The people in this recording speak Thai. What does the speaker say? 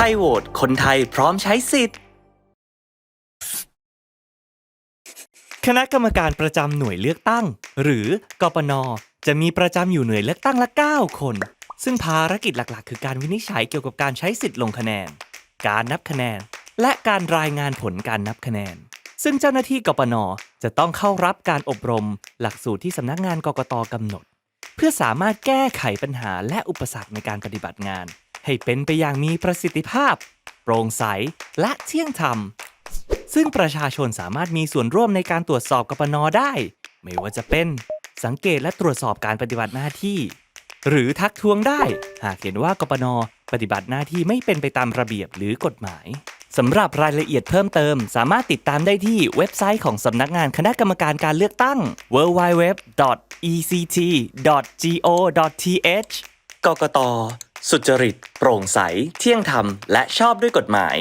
ทยโหวตคนไทยพร้อมใช้สิทธิ์ คณะกรรมการประจำหน่วยเลือกตั้ง หรือกปนจะมีประจำอยู่หน่วยเลือกตั้งละ 9 คน ซึ่งภารกิจหลักๆ คือการวินิจฉัยเกี่ยวกับการใช้สิทธิ์ลงคะแนน การนับคะแนน และการรายงานผลการนับคะแนน ซึ่งเจ้าหน้าที่กปนจะต้องเข้ารับการอบรม หลักสูตรที่สำนักงานกกตกำหนด เพื่อสามารถแก้ไขปัญหาและอุปสรรคในการปฏิบัติงาน ให้เป็นไปอย่างมีประสิทธิภาพ โปร่งใส และเที่ยงธรรม ซึ่งประชาชนสามารถมีส่วนร่วมในการตรวจสอบกปนได้ ไม่ว่าจะเป็นสังเกตและตรวจสอบการปฏิบัติหน้าที่ หรือทักท้วงได้ หากเห็นว่ากปนปฏิบัติหน้าที่ไม่เป็นไปตามระเบียบหรือกฎหมายสำหรับรายละเอียดเพิ่มเติม สามารถติดตามได้ที่เว็บไซต์ของสำนักงานคณะกรรมการการเลือกตั้ง www.ect.go.th กกต สุจริต โปร่งใส เที่ยงธรรม และชอบด้วยกฎหมาย